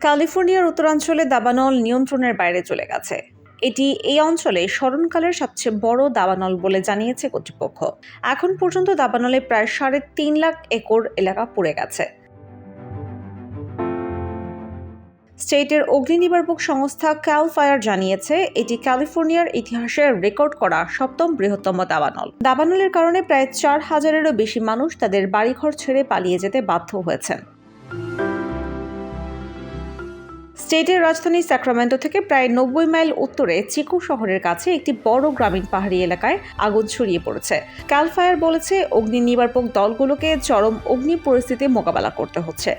ক্যালিফোর্নিয়ার উত্তরাঞ্চলে দাবানল নিয়ন্ত্রণের বাইরে চলে গেছে। এটি এই অঞ্চলে স্মরণকালের সবচেয়ে বড় দাবানল বলে জানিয়েছে কর্তৃপক্ষ। এখন পর্যন্ত দাবানলে প্রায় সাড়ে তিন লাখ একর এলাকা পুড়ে গেছে। স্টেটের অগ্নি সংস্থা ক্যাল ফায়ার জানিয়েছে, এটি ক্যালিফোর্নিয়ার ইতিহাসে রেকর্ড করা সপ্তম বৃহত্তম দাবানল। দাবানলের কারণে প্রায় চার হাজারেরও বেশি মানুষ তাদের বাড়িঘর ছেড়ে পালিয়ে যেতে বাধ্য হয়েছেন। স্টেটের রাজধানী স্যাক্রামেন্টো থেকে প্রায় নব্বই মাইল উত্তরে চিকু শহরের কাছে একটি বড় গ্রামীণ পাহাড়ি এলাকায় আগুন ছড়িয়ে পড়েছে। ক্যাল ফায়ার বলেছে অগ্নি নির্বাপক দলগুলোকে চরম অগ্নি পরিস্থিতি মোকাবেলা করতে হচ্ছে।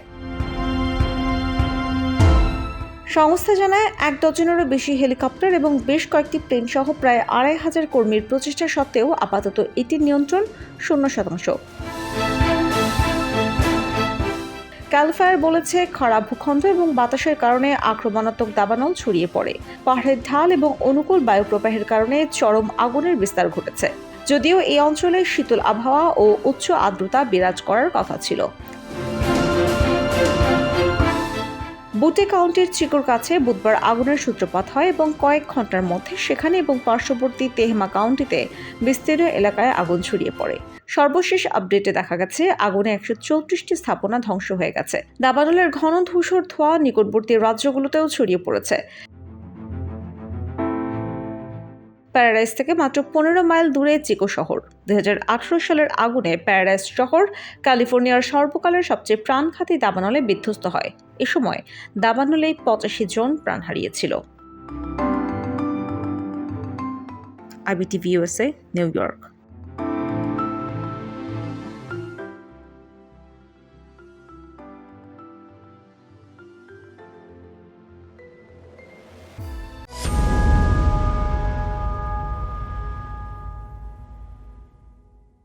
সংস্থা জানায়, এক ডজনেরও বেশি হেলিকপ্টার এবং বেশ কয়েকটি প্লেন সহ প্রায় আড়াই হাজার কর্মীর প্রচেষ্টা সত্ত্বেও আপাতত এটির নিয়ন্ত্রণ শূন্য শতাংশ। ক্যালফায়ার বলেছে, খারাপ ভূখণ্ড এবং বাতাসের কারণে আক্রমণাত্মক দাবানল ছড়িয়ে পড়ে। পাহাড়ের ঢাল এবং অনুকূল বায়ু প্রবাহের কারণে চরম আগুনের বিস্তার ঘটেছে। যদিও এই অঞ্চলে শীতল আবহাওয়া ও উচ্চ আর্দ্রতা বিরাজ করার কথা ছিল। বুটে কাউন্টির চিকুর কাছে বুধবার আগুনের সূত্রপাত হয় এবং কয়েক ঘণ্টার মধ্যে সেখানে এবং পার্শ্ববর্তী তেহমা কাউন্টিতে বিস্তীর্ণ এলাকায় আগুন ছড়িয়ে পড়ে। সর্বশেষ আপডেটে দেখা গেছে, আগুনে একশো চৌত্রিশটি স্থাপনা ধ্বংস হয়ে গেছে। দাবানলের ঘন ধূসর ধোয়া নিকটবর্তী রাজ্যগুলোতেও ছড়িয়ে পড়েছে। প্যারাডাইস থেকে মাত্র পনেরো মাইল দূরে চিকো শহর। দুই সালের আগুনে প্যারাডাইস শহর ক্যালিফোর্নিয়ার সর্বকালের সবচেয়ে প্রাণঘাতী দাবানলে বিধ্বস্ত হয়। এ সময় দাবানলে পঁচাশি জন প্রাণ হারিয়েছিল। IBT USA New York.